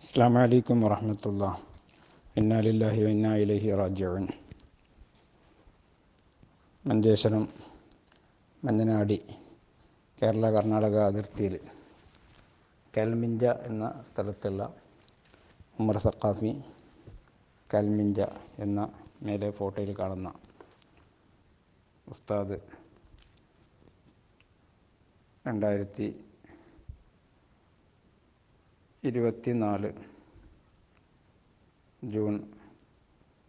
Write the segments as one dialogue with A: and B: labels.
A: അസ്സാം വലൈക്കും വറഹമത്തുള്ള ഇന്നാലില്ലാഹി ഇന്നാ ഇലൈഹി റാജിഉൻ മഞ്ചേശ്വരം മഞ്ഞനാടി കേരള കർണാടക അതിർത്തിയിൽ കൽമിഞ്ച എന്ന സ്ഥലത്തുള്ള ഉമർ സക്കാഫി കൽമിഞ്ച എന്ന മേലെ ഫോട്ടോയിൽ കാണുന്ന ഉസ്താദ് രണ്ടായിരത്തി ഇരുപത്തി നാല് ജൂൺ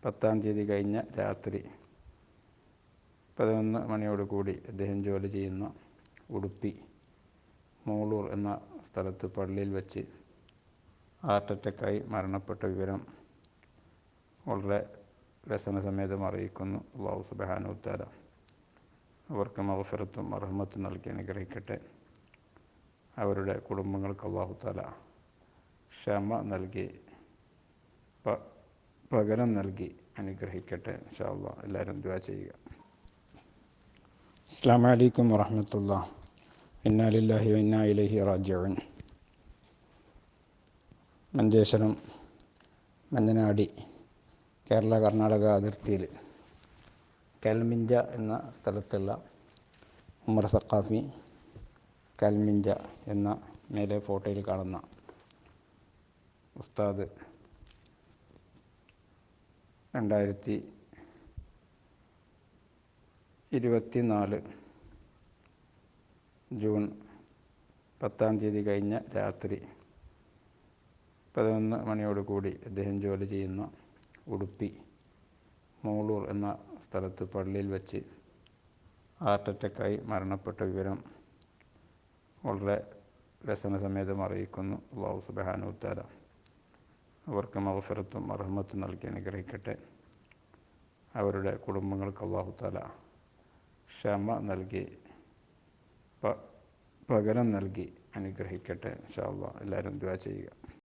A: പത്താം തീയതി കഴിഞ്ഞ രാത്രി പതിനൊന്ന് മണിയോട് കൂടി അദ്ദേഹം ജോലി ചെയ്യുന്ന ഉടുപ്പി മൂളൂർ എന്ന സ്ഥലത്ത് പള്ളിയിൽ വെച്ച് ഹാർട്ട് അറ്റാക്കായി മരണപ്പെട്ട വിവരം വളരെ വ്യസനസമേതം അറിയിക്കുന്നു. അള്ളാഹു സുബാനു താല അവർക്ക് മവഫിറത്തും അർഹമത്തും നൽകി അനുഗ്രഹിക്കട്ടെ. അവരുടെ കുടുംബങ്ങൾക്ക് അള്ളാഹു താല ക്ഷമ നൽകി പകരം നൽകി അനുഗ്രഹിക്കട്ടെ ഇൻഷാല്ല എല്ലാവരും ദ്വാ ചെയ്യുക. അസ്സാം വലൈക്കും വറഹമത്തുള്ള. ഇന്നാലില്ലാഹി ഇന്നാ ഇലൈഹി റാജിഉൻ മഞ്ചേശ്വരം മഞ്ഞനാടി കേരള കർണാടക അതിർത്തിയിൽ കൽമിഞ്ച എന്ന സ്ഥലത്തുള്ള ഉമർ സക്കാഫി കൽമിഞ്ച എന്ന മേലെ ഫോട്ടോയിൽ കാണുന്ന ഉസ്താദ് രണ്ടായിരത്തി ഇരുപത്തി നാല് ജൂൺ പത്താം തീയതി കഴിഞ്ഞ രാത്രി പതിനൊന്ന് മണിയോട് കൂടി അദ്ദേഹം ജോലി ചെയ്യുന്ന ഉടുപ്പി മൂളൂർ എന്ന സ്ഥലത്ത് പള്ളിയിൽ വെച്ച് ഹാർട്ട് അറ്റാക്കായി മരണപ്പെട്ട വിവരം വളരെ വ്യസനസമേതം അറിയിക്കുന്നു. അള്ളാഹു സുബാനു താല അവർക്ക് മവഫിറത്തും അർഹമത്തും നൽകി അനുഗ്രഹിക്കട്ടെ. അവരുടെ കുടുംബങ്ങൾക്ക് അള്ളാഹു താല ക്ഷമ നൽകി പകരം നൽകി അനുഗ്രഹിക്കട്ടെ. ഷാ എല്ലാവരും ദ്വാ ചെയ്യുക.